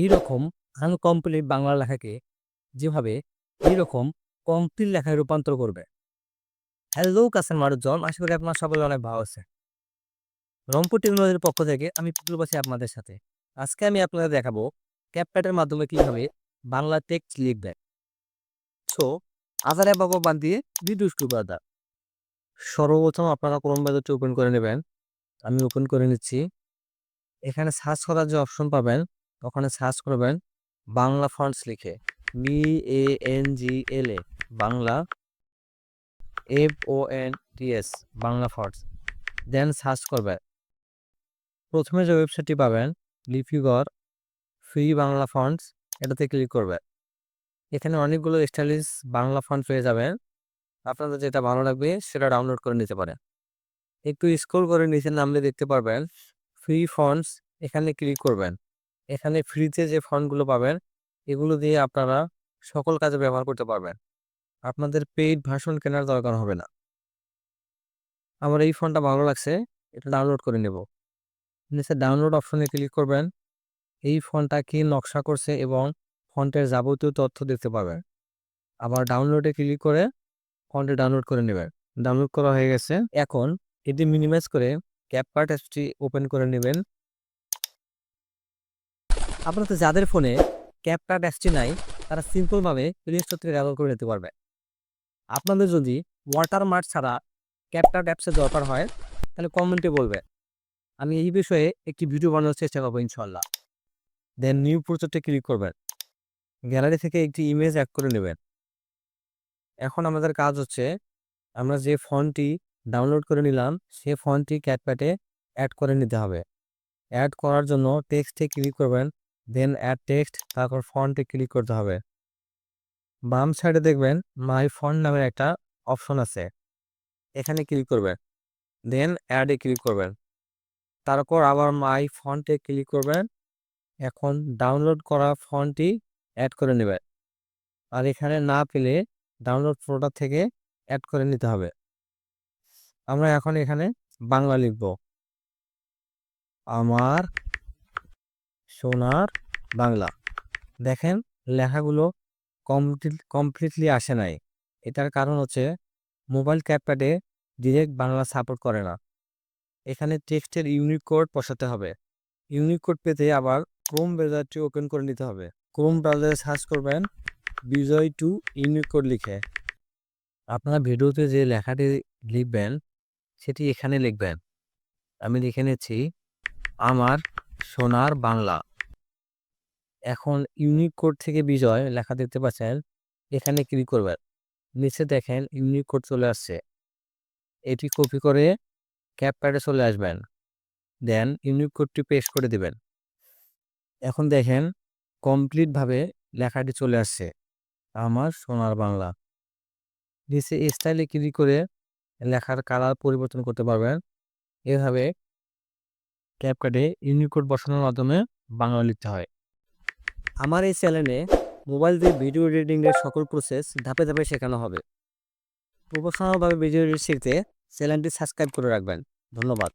এইরকম আনকমপ্লিট বাংলা লেখাকে যেভাবে এইরকম কমপ্লিট লেখায় রূপান্তর করবে। হ্যালো কাছের মানুষজন আশা করি আপনার সকলে অনেক ভালো আছে রংপুর টেকনোলজির পক্ষ থেকে আমি পিপুল আপনাদের সাথে। আজকে আমি আপনাদের দেখাবো ক্যাপকাটের মাধ্যমে কীভাবে বাংলা টেক্সট লিখবে। সো আজারে বাবা বাদ দিয়ে ভিডিও শুরু। সর্বপ্রথম আপনারা ক্রোম ব্রাউজারটি ওপেন করে নেবেন। আমি ওপেন করে নিচ্ছি। এখানে সার্চ করার যে অপশন পাবেন ওখানে সার্চ করবেন বাংলা ফন্টস লিখে B A N G L A Bangla F O N T S Bangla fonts. Then search করবেন। প্রথমে যে ওয়েবসাইটটি পাবেন লিপিগর ফ্রি বাংলা ফন্টস, এটাতে ক্লিক করবেন। এখানে অনেকগুলো স্টাইলিশ বাংলা ফন্ট পেয়ে যাবেন। আপনাদের যেটা ভালো লাগবে, সেটা ডাউনলোড করে নিতে পারেন। একটু স্ক্রল করে নিচে নামলে দেখতে পারবেন, ফ্রি ফন্টস, এখানে ক্লিক করবেন। এখানে ফ্রিতে যে ফন্টগুলো পাবেন, এগুলো দিয়ে আপনারা সকল কাজে ব্যবহার করতে পারবেন। আপনাদের পেইড ভার্সন কেনার দরকার হবে না। আমার এই ফোনটা ভালো লাগছে, এটা ডাউনলোড করে নেব। নিচে ডাউনলোড অপশনে ক্লিক করবেন। এই ফোনটা কি নকশা করছে এবং ফন্টের যাবতীয় তথ্য দেখতে পাবেন। আবার ডাউনলোডে ক্লিক করে ফন্টে ডাউনলোড করে নেবেন। ডাউনলোড করা হয়ে গেছে। এখন এটি মিনিমাইজ করে ক্যাপকার্ট অ্যাপসটি ওপেন করে নেবেন। আপনাদের যাদের ফোনে ক্যাপকার্ট অ্যাপসটি নাই, তারা সিম্পলভাবে প্লে স্টোর করে নিতে পারবে। আপনাদের যদি ওয়াটারমার্ক ছাড়া ক্যাপকার্ট অ্যাপসের দরকার হয়, তাহলে কমেন্টে বলবে। আমি এই বিষয়ে একটি ভিডিও বানানোর চেষ্টা করব ইনশাল্লাহ দেন নিউ প্রজেক্টে ক্লিক করবেন। গ্যালারি থেকে একটি ইমেজ অ্যাড করে নেবেন। এখন আমাদের কাজ হচ্ছে, আমরা যে ফন্টটি ডাউনলোড করে নিলাম, সে ফন্টটি ক্যাটপ্যাটে অ্যাড করে নিতে হবে। অ্যাড করার জন্য টেক্সটে ক্লিক করবেন দেন অ্যাড টেক্সট তারপর ফন্টে ক্লিক করতে হবে। বাম সাইডে দেখবেন মাই ফন্ট নামের একটা অপশন আছে। এখানে ক্লিক করবেন দেন অ্যাডে ক্লিক করবেন তারপর আবার মাই ফন্টে ক্লিক করবেন এখন ডাউনলোড করা ফন্টটি অ্যাড করে নেবেন আর এখানে না পেলে ডাউনলোড ফোল্ডার থেকে অ্যাড করে নিতে হবে। আমরা এখন এখানে বাংলা লিখব। আমার সোনার বাংলা। দেখেন, লেখাগুলো কমপ্লিট, কমপ্লিটলি আসে নাই। এটার কারণ হচ্ছে, মোবাইল ক্যাপপ্যাডে ডিরেক্ট বাংলা সাপোর্ট করে না। এখানে টেক্সটের ইউনিক কোড বসাতে হবে। ইউনিক কোড পেতে আবার ক্রোম ব্রাউজারটি ওপেন করে নিতে হবে। ক্রোম ব্রাউজারে সার্চ করবেন, বিজয় টু ইউনিক কোড লিখে। আপনারা ভিডিওতে যে লেখাটি লিখবেন, সেটি এখানে লিখবেন। আমি লিখে নিচ্ছি, আমার সোনার বাংলা। এখন ইউনিক কোড থেকে বিজয় লেখা দেখতে পাচ্ছেন, এখানে ক্লিক করবেন। নিচে দেখেন ইউনিক কোড চলে আসছে। এটি কপি করে ক্যাপপ্যাডে চলে আসবেন। দেন ইউনিক কোডটি পেস্ট করে দিবেন। এখন দেখেন কমপ্লিটভাবে লেখাটি চলে আসছে। আমার সোনার বাংলা। নিচে স্টাইলে ক্লিক করে লেখার কালার পরিবর্তন করতে পারবেন। এভাবে ক্যাপকাটে ইউনিকোড বসানোর মাধ্যমে বাংলা লিখতে হয়। আমার এই চ্যানেলে মোবাইল দিয়ে ভিডিও এডিটিংয়ের সকল প্রসেস ধাপে ধাপে শেখানো হবে। প্রফেশনালভাবে ভিডিও এডিট শিখতে চ্যানেলটি সাবস্ক্রাইব করে রাখবেন। ধন্যবাদ।